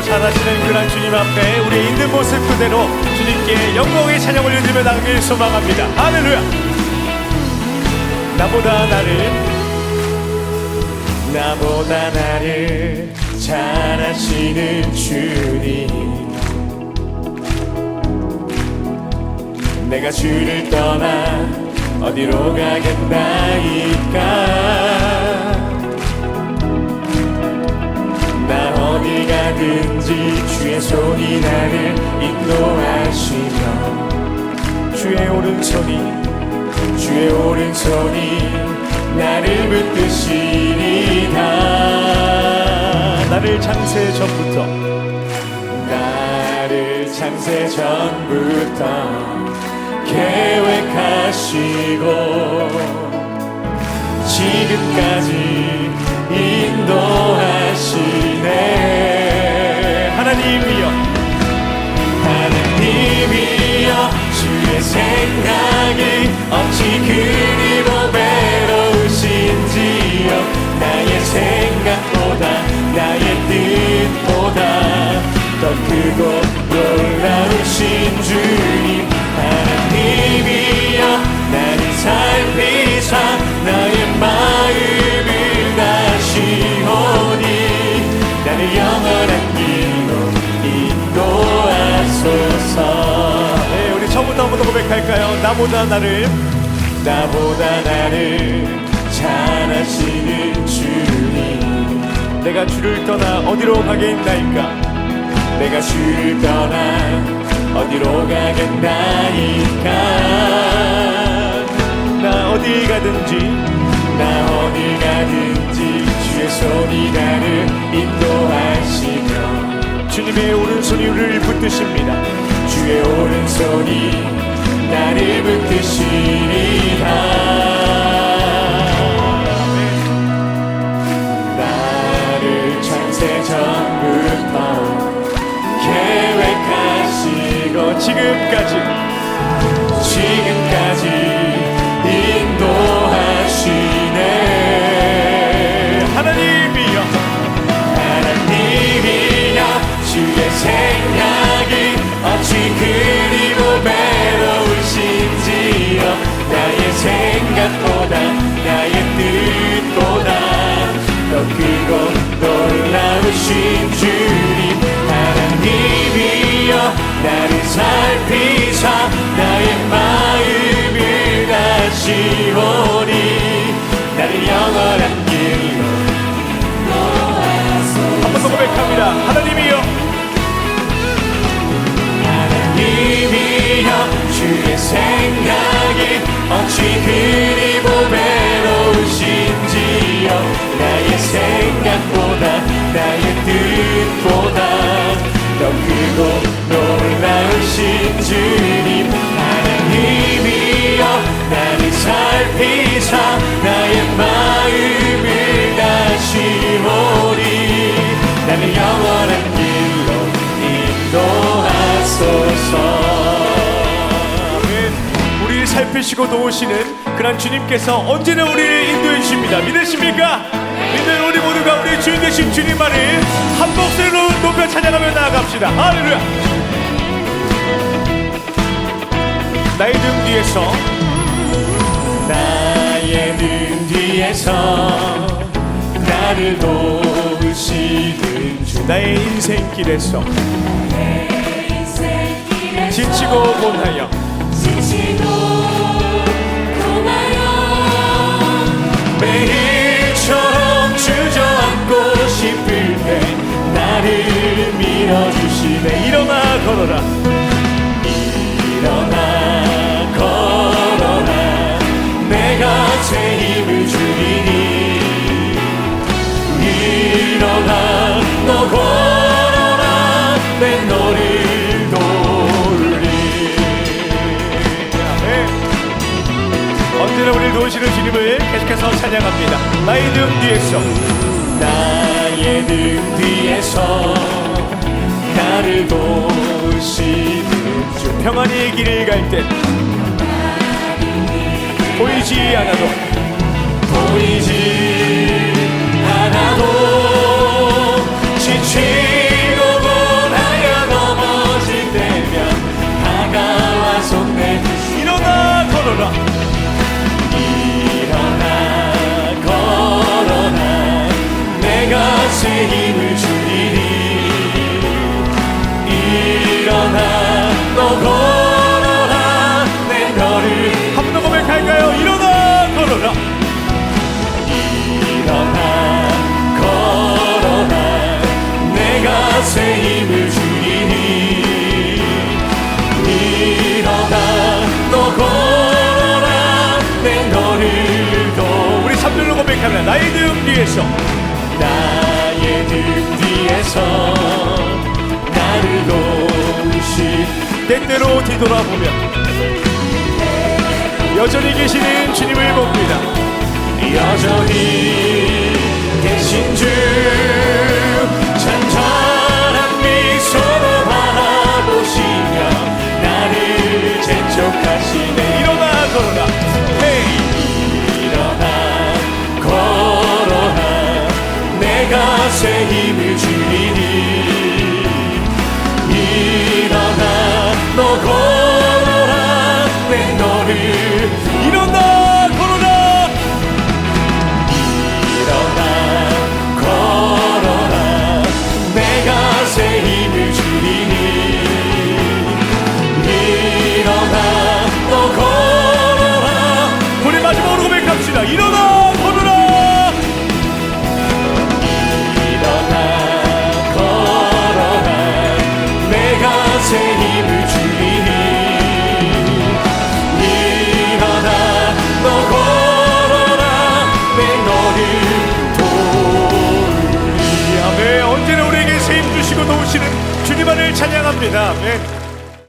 더 잘하시는 그런 주님 앞에 우리 있는 모습 그대로 주님께 영광의 찬양 올려드리며 나가길 소망합니다. 할렐루야! 나보다 나를 나보다 나를 잘 아시는 주님 내가 주를 떠나 어디로 가겠나이까 어디 가든지 주의 손이 나를 인도하시며 주의 오른손이 주의 오른손이 나를 붙드시리다 나를 창세 전부터. 나를 창세 전부터 계획하시고 지금까지 인도하시네 하나님이여. 하나님이여 주의 생각이 어찌 그리고 외로우신지요? 나의 생각보다 나의 뜻보다 더 크고 고백할까요? 나보다 나를 나보다 나를 잘 아시는 주님. 내가 주를 떠나 어디로 가겠나이까? 내가 주를 떠나 어디로 가겠나이까? 나 어디 가든지 나 어디 가든지 주의 손이 나를 인도하시며 주님의 오른손이 우리를 붙드십니다. 주의 오른손이 나를 붙드시리라 나를 살피사 나의 마음을 다시 오니 나를 영원한 길로 한번 더 고백합니다. 하나님이여. 하나님이여 주의 생각이 어찌 그리 보배로우신지요? 나의 생각보다 나의 뜻보다 살피시고 도우시는 그런 주님께서 언제나 우리를 인도해 주십니다. 믿으십니까? 믿는 우리 모두가 우리 주인 되신 주님만을 한 목소리로 높여 찬양하며 나아갑시다. 할렐루야. 나의 등 뒤에서 나의 등 뒤에서 나를 도우시는 주 나의 인생길에서 지치고 곤하여 걸어라. 일어나 걸어라. 내가 제 힘을 주리니. 일어나 너 걸어라. 내 너를 돌리. 언제나 우리를 도우시는 주님을 계속해서 찬양합니다. 나의 등 뒤에서. 나의 등 뒤에서 나를 보시는 평안의 길을 갈 때 보이지 않아도 보이지 않아도 지치고 고하여 넘어질 때면 다가와서 내 일어나 걸어라. 일어나 걸어라. 내 가슴을 일어나 너 걸어라. 내 별을 한번 더 고백할까요? 일어나 걸어라. 일어나 걸어라. 내가 새 힘을 주리니. 일어나 너 걸어라. 내 너를 도 우리 3절로 고백합니다. 나의 등 뒤에서. 때때로 뒤돌아보면 여전히 계시는 주님을 봅니다. 여전히 계신 주 찬찬한 미소로 바라보시며 나를 재촉하시네. 일어나 걸어라 헤이. 일어나 걸어라 내가 새 힘을 주리니 일 안을 찬양합니다. 아멘